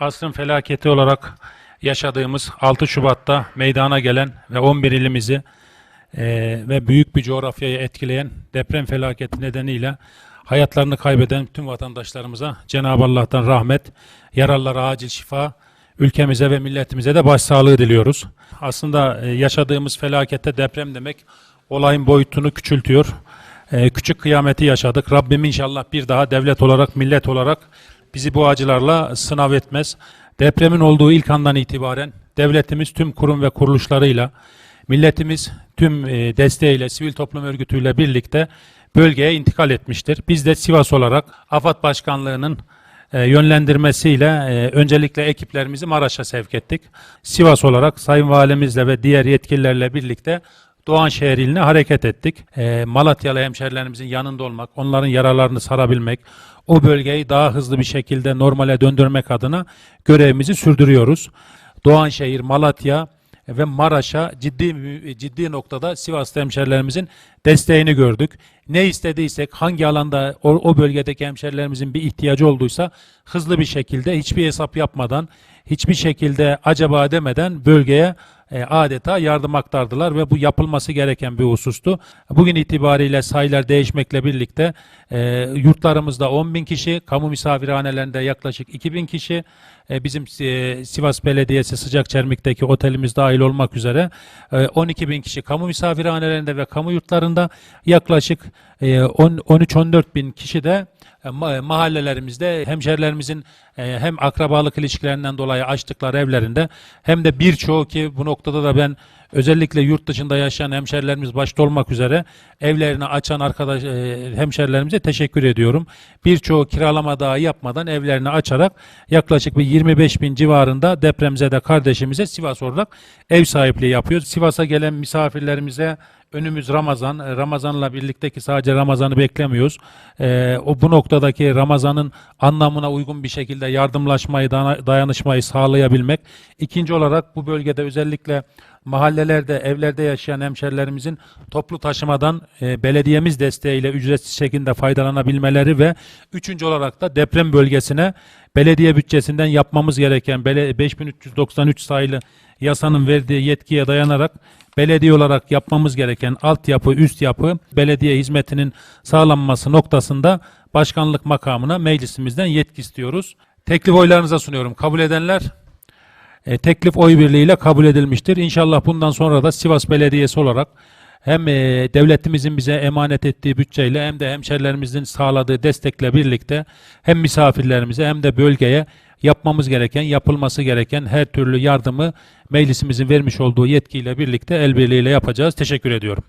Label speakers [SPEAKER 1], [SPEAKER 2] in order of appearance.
[SPEAKER 1] Asrın felaketi olarak yaşadığımız 6 Şubat'ta meydana gelen ve 11 ilimizi eee, ve büyük bir coğrafyayı etkileyen deprem felaketi nedeniyle hayatlarını kaybeden tüm vatandaşlarımıza Cenab-ı Allah'tan rahmet, yaralılara acil şifa, ülkemize ve milletimize de başsağlığı diliyoruz. Aslında e, yaşadığımız felakette deprem demek olayın boyutunu küçültüyor. E, küçük kıyameti yaşadık. Rabbim inşallah bir daha devlet olarak, millet olarak bizi bu acılarla sınav etmez. Depremin olduğu ilk andan itibaren devletimiz tüm kurum ve kuruluşlarıyla, milletimiz tüm e, desteğiyle, sivil toplum örgütüyle birlikte bölgeye intikal etmiştir. Biz de Sivas olarak AFAD Başkanlığı'nın e, yönlendirmesiyle e, öncelikle ekiplerimizi Maraş'a sevk ettik. Sivas olarak Sayın Valimizle ve diğer yetkililerle birlikte Doğanşehir iline hareket ettik. E, Malatyalı hemşerilerimizin yanında olmak, onların yaralarını sarabilmek, o bölgeyi daha hızlı bir şekilde normale döndürmek adına görevimizi sürdürüyoruz. Doğanşehir, Malatya ve Maraş'a ciddi ciddi noktada Sivas'ta hemşerilerimizin desteğini gördük. Ne istediysek, hangi alanda o, o bölgedeki hemşerilerimizin bir ihtiyacı olduysa hızlı bir şekilde hiçbir hesap yapmadan, hiçbir şekilde acaba demeden bölgeye e, adeta yardım aktardılar ve bu yapılması gereken bir husustu. Bugün itibariyle sayılar değişmekle birlikte e, yurtlarımızda 10 bin kişi, kamu misafirhanelerinde yaklaşık 2 bin kişi, e, bizim Sivas Belediyesi Sıcak Çermik'teki otelimiz dahil olmak üzere e, 12 bin kişi kamu misafirhanelerinde ve kamu yurtlarında yaklaşık e, 10 13-14 bin kişi de mahallelerimizde hemşerilerimizin e, hem akrabalık ilişkilerinden dolayı açtıkları evlerinde hem de birçoğu ki bu noktada da ben özellikle yurt dışında yaşayan hemşerilerimiz başta olmak üzere evlerini açan arkadaş e, hemşerilerimize teşekkür ediyorum. Birçoğu kiralama dahi yapmadan evlerini açarak yaklaşık bir 25 bin civarında depremzede kardeşimize Sivas olarak ev sahipliği yapıyor. Sivas'a gelen misafirlerimize Önümüz Ramazan. E, Ramazan'la birlikteki sadece Ramazan'ı beklemiyoruz. Ee, o bu noktadaki Ramazan'ın anlamına uygun bir şekilde yardımlaşmayı, dayanışmayı sağlayabilmek. İkinci olarak bu bölgede özellikle mahallelerde, evlerde yaşayan hemşerilerimizin toplu taşımadan e, belediyemiz desteğiyle ücretsiz şekilde faydalanabilmeleri ve üçüncü olarak da deprem bölgesine belediye bütçesinden yapmamız gereken bele- 5393 sayılı yasanın verdiği yetkiye dayanarak belediye olarak yapmamız gereken altyapı, üst yapı, belediye hizmetinin sağlanması noktasında başkanlık makamına meclisimizden yetki istiyoruz. Teklif oylarınıza sunuyorum. Kabul edenler e, teklif oy birliğiyle kabul edilmiştir. İnşallah bundan sonra da Sivas Belediyesi olarak hem e, devletimizin bize emanet ettiği bütçeyle hem de hemşerilerimizin sağladığı destekle birlikte hem misafirlerimize hem de bölgeye yapmamız gereken, yapılması gereken her türlü yardımı meclisimizin vermiş olduğu yetkiyle birlikte el birliğiyle yapacağız. Teşekkür ediyorum.